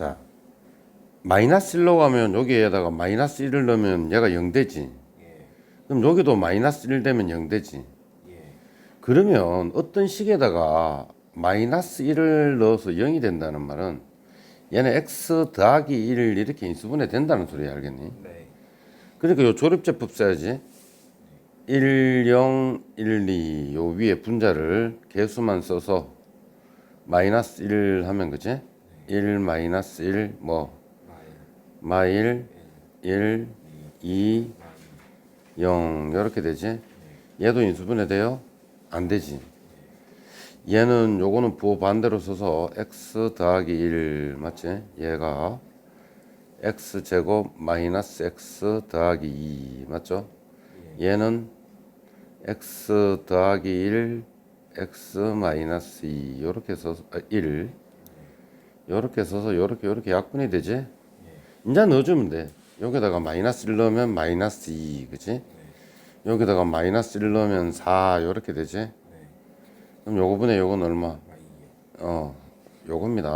자, 마이너스 1로 가면 여기에다가 마이너스 1을 넣으면 얘가 0 되지. 예. 그럼 여기도 마이너스 1 되면 0 되지. 예. 그러면 어떤 식에다가 마이너스 1을 넣어서 0이 된다는 말은 얘는 x 더하기 1 이렇게 인수분해 된다는 소리 알겠니? 네. 그러니까 요 조립제법 써야지. 1, 0, 1, 2. 요 위에 분자를 개수만 써서 마이너스 1 하면 그지? 1 마이너스 1 뭐 마일 1 2 0 이렇게 되지? 얘도 인수분해 돼요? 안 되지. 얘는 요거는 부호 반대로 써서 x 더하기 1 맞지? 얘가 x 제곱 마이너스 x 더하기 2 맞죠? 얘는 x 더하기 1 x 마이너스 2 요렇게 써서 아, 1 요렇게 써서 요렇게 요렇게 약분이 되지? 이제 넣어주면 돼. 여기다가 마이너스 1 넣으면 마이너스 2 그치? 여기다가 마이너스 1 넣으면 4 요렇게 되지? 그럼 요거분에 요건 얼마? 아, 이게. 어 요겁니다.